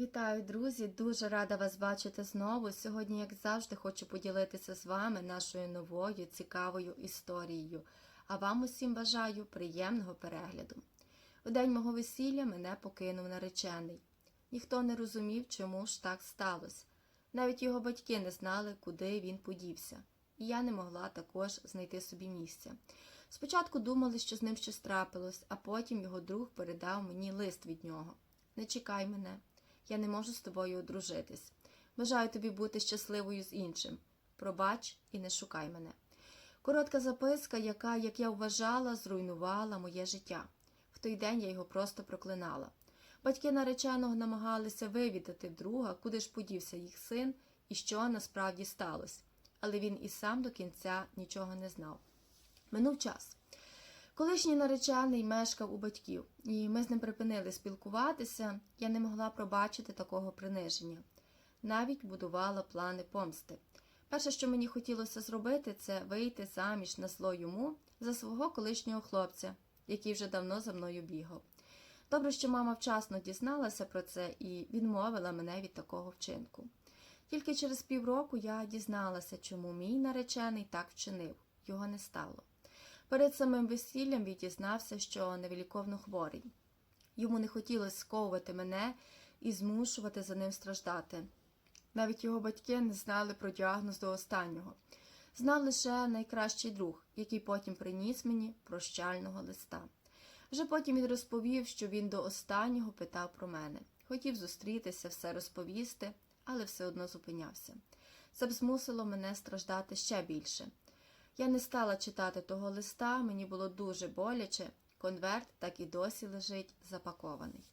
Вітаю, друзі! Дуже рада вас бачити знову. Сьогодні, як завжди, хочу поділитися з вами нашою новою цікавою історією. А вам усім бажаю приємного перегляду. У день мого весілля мене покинув наречений. Ніхто не розумів, чому ж так сталося. Навіть його батьки не знали, куди він подівся, і я не могла також знайти собі місця. Спочатку думали, що з ним щось трапилось, а потім його друг передав мені лист від нього. Не чекай мене, я не можу з тобою одружитись. Бажаю тобі бути щасливою з іншим. Пробач і не шукай мене. Коротка записка, яка, як я вважала, зруйнувала моє життя. В той день я його просто проклинала. Батьки нареченого намагалися вивідати друга, куди ж подівся їх син і що насправді сталося. Але він і сам до кінця нічого не знав. Минув час. Колишній наречений мешкав у батьків, і ми з ним припинили спілкуватися. Я не могла пробачити такого приниження. Навіть будувала плани помсти. Перше, що мені хотілося зробити, це вийти заміж на зло йому за свого колишнього хлопця, який вже давно за мною бігав. Добре, що мама вчасно дізналася про це і відмовила мене від такого вчинку. Тільки через півроку я дізналася, чому мій наречений так вчинив, його не стало. Перед самим весіллям він дізнався, що невіліковно хворий. Йому не хотілося сковувати мене і змушувати за ним страждати. Навіть його батьки не знали про діагноз до останнього. Знав лише найкращий друг, який потім приніс мені прощального листа. Вже потім він розповів, що він до останнього питав про мене. Хотів зустрітися, все розповісти, але все одно зупинявся. Це б змусило мене страждати ще більше. Я не стала читати того листа, мені було дуже боляче. Конверт так і досі лежить запакований.